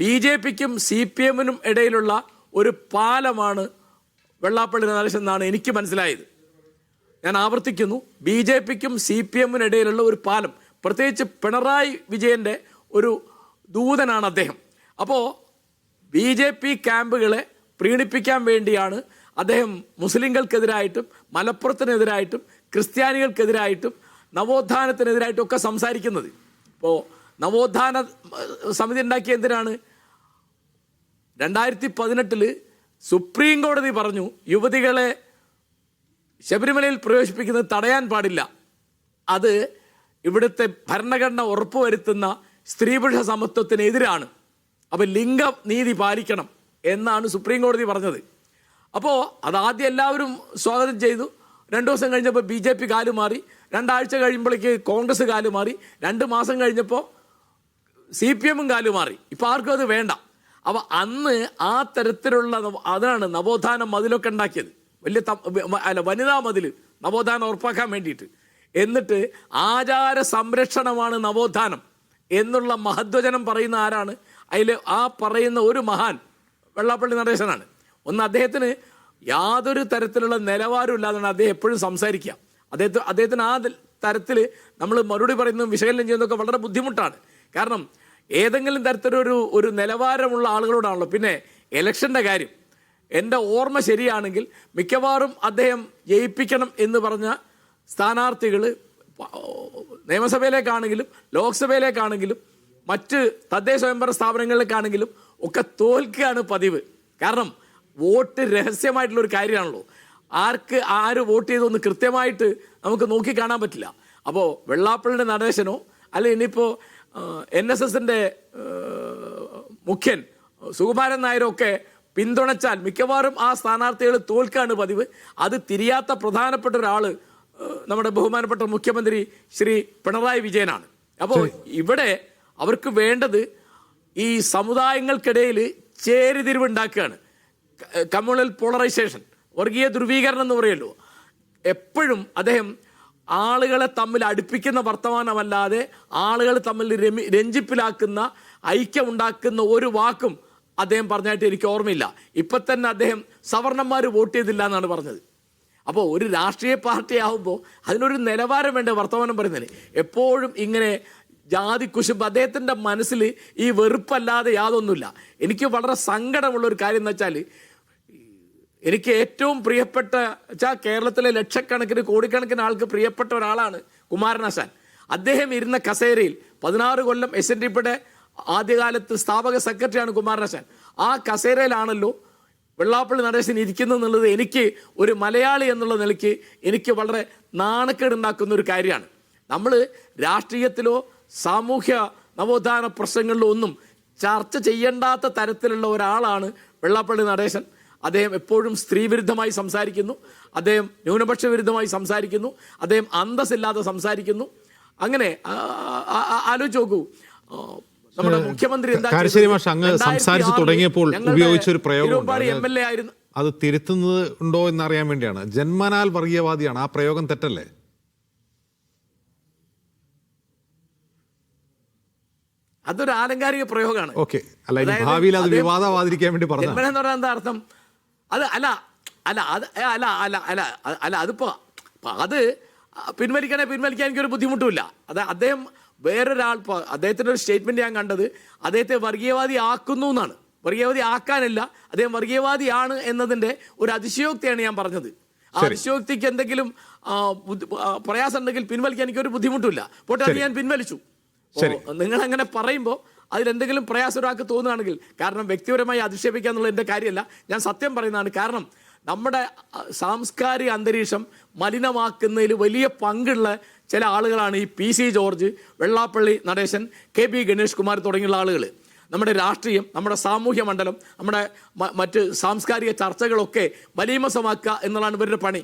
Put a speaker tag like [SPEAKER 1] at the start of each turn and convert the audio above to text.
[SPEAKER 1] B J പിക്കും C P എമ്മിനും ഇടയിലുള്ള ഒരു പാലമാണ് വെള്ളാപ്പള്ളി നടേശൻ എന്നാണ് എനിക്ക് മനസ്സിലായത്. ഞാൻ ആവർത്തിക്കുന്നു ബി ജെ പിക്കും സി പി എമ്മിനും ഇടയിലുള്ള ഒരു പാലം. പ്രത്യേകിച്ച് പിണറായി വിജയന്റെ ഒരു ദൂതനാണ് അദ്ദേഹം. അപ്പോൾ ബി ജെ പി ക്യാമ്പുകളെ പ്രീണിപ്പിക്കാൻ വേണ്ടിയാണ് അദ്ദേഹം മുസ്ലിങ്ങൾക്കെതിരായിട്ടും മലപ്പുറത്തിനെതിരായിട്ടും ക്രിസ്ത്യാനികൾക്കെതിരായിട്ടും നവോത്ഥാനത്തിനെതിരായിട്ടും ഒക്കെ സംസാരിക്കുന്നത്. ഇപ്പോൾ നവോത്ഥാന സമിതി ഉണ്ടാക്കിയ എന്തിനാണ്? രണ്ടായിരത്തി പതിനെട്ടിൽ സുപ്രീം കോടതി പറഞ്ഞു യുവതികളെ ശബരിമലയിൽ പ്രവേശിപ്പിക്കുന്നത് തടയാൻ പാടില്ല. അത് ഇവിടുത്തെ ഭരണഘടന ഉറപ്പുവരുത്തുന്ന സ്ത്രീപുരുഷ സമത്വത്തിനെതിരാണ്. അപ്പോൾ ലിംഗ നീതി പാലിക്കണം എന്നാണ് സുപ്രീം കോടതി പറഞ്ഞത്. അപ്പോൾ അതാദ്യം എല്ലാവരും സ്വാഗതം ചെയ്തു. രണ്ട് ദിവസം കഴിഞ്ഞപ്പോൾ ബി ജെ പി കാലുമാറി രണ്ടാഴ്ച കഴിയുമ്പോഴേക്ക് കോൺഗ്രസ് കാലുമാറി രണ്ട് മാസം കഴിഞ്ഞപ്പോൾ സി പി എമ്മും കാലുമാറി. ഇപ്പം ആർക്കും അത് വേണ്ട. അപ്പോൾ അന്ന് ആ തരത്തിലുള്ള അതാണ് നവോത്ഥാനം മതിലൊക്കെ ഉണ്ടാക്കിയത്. വലിയ അല്ല വനിതാ മതിൽ നവോത്ഥാനം ഉറപ്പാക്കാൻ വേണ്ടിയിട്ട്. എന്നിട്ട് ആചാര സംരക്ഷണമാണ് നവോത്ഥാനം എന്നുള്ള മഹദ്വചനം പറയുന്ന ആരാണ്? അതിൽ ആ പറയുന്ന ഒരു മഹാൻ വെള്ളാപ്പള്ളി നടേശനാണ്. ഒന്ന് അദ്ദേഹത്തിന് യാതൊരു തരത്തിലുള്ള നിലവാരം ഇല്ലാതാണ് അദ്ദേഹം എപ്പോഴും സംസാരിക്കുക. അദ്ദേഹത്തിന് അദ്ദേഹത്തിന് ആ തരത്തിൽ നമ്മൾ മറുപടി പറയുന്നതും വിശകലനം ചെയ്യുന്നതൊക്കെ വളരെ ബുദ്ധിമുട്ടാണ്. കാരണം ഏതെങ്കിലും തരത്തിലൊരു ഒരു നിലവാരമുള്ള ആളുകളോടാണല്ലോ. പിന്നെ ഇലക്ഷന്റെ കാര്യം. എന്റെ ഓർമ്മ ശരിയാണെങ്കിൽ മിക്കവാറും അദ്ദേഹം ജയിപ്പിക്കണം എന്ന് പറഞ്ഞ സ്ഥാനാർത്ഥികൾ നിയമസഭയിലേക്കാണെങ്കിലും ലോക്സഭയിലേക്കാണെങ്കിലും മറ്റ് തദ്ദേശ സ്വയംഭരണ സ്ഥാപനങ്ങളിലേക്കാണെങ്കിലും ഒക്കെ തോൽക്കുകയാണ് പതിവ്. കാരണം വോട്ട് രഹസ്യമായിട്ടുള്ള ഒരു കാര്യമാണല്ലോ. ആർക്ക് ആര് വോട്ട് ചെയ്തൊന്ന് കൃത്യമായിട്ട് നമുക്ക് നോക്കി കാണാൻ പറ്റില്ല. അപ്പോൾ വെള്ളാപ്പള്ളിയുടെ നടേശനോ അല്ലെ ഇനിയിപ്പോൾ എൻ എസ് എസിന്റെ മുഖ്യൻ സുകുമാരൻ നായരൊക്കെ പിന്തുണച്ചാൽ മിക്കവാറും ആ സ്ഥാനാർത്ഥികൾ തോൽക്കാണ് പതിവ്. അത് തിരിയാത്ത പ്രധാനപ്പെട്ട ഒരാൾ നമ്മുടെ ബഹുമാനപ്പെട്ട മുഖ്യമന്ത്രി ശ്രീ പിണറായി വിജയനാണ്. അപ്പോൾ ഇവിടെ അവർക്ക് വേണ്ടത് ഈ സമുദായങ്ങൾക്കിടയിൽ ചേരിതിരിവുണ്ടാക്കുകയാണ്. കമ്മ്യൂണൽ പോളറൈസേഷൻ വർഗീയ ധ്രുവീകരണം എന്ന് പറയുമല്ലോ എപ്പോഴും അദ്ദേഹം ആളുകളെ തമ്മിൽ അടുപ്പിക്കുന്ന വർത്തമാനമല്ലാതെ ആളുകൾ തമ്മിൽ രമി രഞ്ജിപ്പിലാക്കുന്ന ഐക്യം ഉണ്ടാക്കുന്ന ഒരു വാക്കും അദ്ദേഹം പറഞ്ഞായിട്ട് എനിക്ക് ഓർമ്മയില്ല. ഇപ്പൊ തന്നെ അദ്ദേഹം സവർണന്മാർ വോട്ട് ചെയ്തില്ല എന്നാണ് പറഞ്ഞത്. അപ്പോൾ ഒരു രാഷ്ട്രീയ പാർട്ടി ആകുമ്പോൾ അതിനൊരു നിലവാരം വേണ്ട വർത്തമാനം പറയുന്നതിന്? എപ്പോഴും ഇങ്ങനെ ജാതി കുശുമ്പ് അദ്ദേഹത്തിന്റെ മനസ്സിൽ ഈ വെറുപ്പല്ലാതെ യാതൊന്നുമില്ല. എനിക്ക് വളരെ സങ്കടമുള്ള ഒരു കാര്യം എന്ന് വെച്ചാൽ എനിക്ക് ഏറ്റവും പ്രിയപ്പെട്ട വെച്ചാൽ കേരളത്തിലെ ലക്ഷക്കണക്കിന് കോടിക്കണക്കിന് ആൾക്ക് പ്രിയപ്പെട്ട ഒരാളാണ് കുമാരനാശാൻ അദ്ദേഹം ഇരുന്ന കസേരയിൽ പതിനാറ് കൊല്ലം എസ് എൻ ഡി പിയുടെ ആദ്യകാലത്ത് സ്ഥാപക സെക്രട്ടറിയാണ് കുമാരനാശാൻ ആ കസേരയിലാണല്ലോ വെള്ളാപ്പള്ളി നടേശൻ ഇരിക്കുന്നു എന്നുള്ളത് എനിക്ക് ഒരു മലയാളി എന്നുള്ള നിലയ്ക്ക് എനിക്ക് വളരെ നാണക്കേട് ഉണ്ടാക്കുന്ന ഒരു കാര്യമാണ്. നമ്മൾ രാഷ്ട്രീയത്തിലോ സാമൂഹ്യ നവോത്ഥാന പ്രശ്നങ്ങളിലോ ഒന്നും ചർച്ച ചെയ്യേണ്ടാത്ത തരത്തിലുള്ള ഒരാളാണ് വെള്ളാപ്പള്ളി നടേശൻ. അദ്ദേഹം എപ്പോഴും സ്ത്രീ വിരുദ്ധമായി സംസാരിക്കുന്നു. അദ്ദേഹം ന്യൂനപക്ഷ വിരുദ്ധമായി സംസാരിക്കുന്നു. അദ്ദേഹം അന്തസ്സില്ലാതെ സംസാരിക്കുന്നു. അങ്ങനെ ആലോചിച്ച് നോക്കൂ. നമ്മുടെ മുഖ്യമന്ത്രി എന്താ?
[SPEAKER 2] സംസാരിച്ച്
[SPEAKER 1] 2006
[SPEAKER 2] തുടങ്ങിയപ്പോൾ ഉപയോഗിച്ച ഒരു
[SPEAKER 1] പ്രയോഗം എം എൽ എ ആയിരുന്നു.
[SPEAKER 2] അത് തിരുത്തുന്നത് ഉണ്ടോ എന്നറിയാൻ വേണ്ടിയാണ്. ജന്മനാൽ വർഗീയവാദിയാണ്. ആ പ്രയോഗം തെറ്റല്ലേ?
[SPEAKER 1] അതൊരു ആലങ്കാരിക പ്രയോഗമാണ്.
[SPEAKER 2] ഓക്കെ. അല്ല ഭാവിയിൽ അത് വിവാദമാതിരിക്കാൻ വേണ്ടി പറഞ്ഞു
[SPEAKER 1] എന്താ അർത്ഥം? അത് അല്ല അല്ല അത് അല്ല അല്ല അല്ല അല്ല അതിപ്പോ അപ്പൊ അത് പിൻവലിക്കണേ പിൻവലിക്കാൻ എനിക്കൊരു ബുദ്ധിമുട്ടുമില്ല. അത് അദ്ദേഹം വേറൊരാൾ ഇപ്പോൾ അദ്ദേഹത്തിന്റെ ഒരു സ്റ്റേറ്റ്മെന്റ് ഞാൻ കണ്ടത് അദ്ദേഹത്തെ വർഗീയവാദി ആക്കുന്നു എന്നാണ്. വർഗീയവാദി ആക്കാനല്ല അദ്ദേഹം വർഗീയവാദിയാണ് എന്നതിന്റെ ഒരു അതിശയോക്തിയാണ് ഞാൻ പറഞ്ഞത്. ആ അതിശയോക്തിക്ക് എന്തെങ്കിലും പ്രയാസം ഉണ്ടെങ്കിൽ പിൻവലിക്കാൻ എനിക്കൊരു ബുദ്ധിമുട്ടില്ല പോട്ടെ അത് ഞാൻ പിൻവലിച്ചു. നിങ്ങൾ അങ്ങനെ പറയുമ്പോൾ അതിലെന്തെങ്കിലും പ്രയാസം ഒരാൾക്ക് തോന്നുകയാണെങ്കിൽ കാരണം വ്യക്തിപരമായി അധിക്ഷേപിക്കുക എന്നുള്ള എന്റെ കാര്യമല്ല. ഞാൻ സത്യം പറയുന്നതാണ്. കാരണം നമ്മുടെ സാംസ്കാരിക അന്തരീക്ഷം മലിനമാക്കുന്നതിൽ വലിയ പങ്കുള്ള ചില ആളുകളാണ് ഈ P C George Vellappally Natesan K P Ganesh Kumar തുടങ്ങിയുള്ള ആളുകൾ നമ്മുടെ രാഷ്ട്രീയം നമ്മുടെ സാമൂഹ്യ മണ്ഡലം നമ്മുടെ മറ്റ് സാംസ്കാരിക ചർച്ചകളൊക്കെ മലീമസമാക്കുക എന്നുള്ളതാണ് ഇവരുടെ പണി.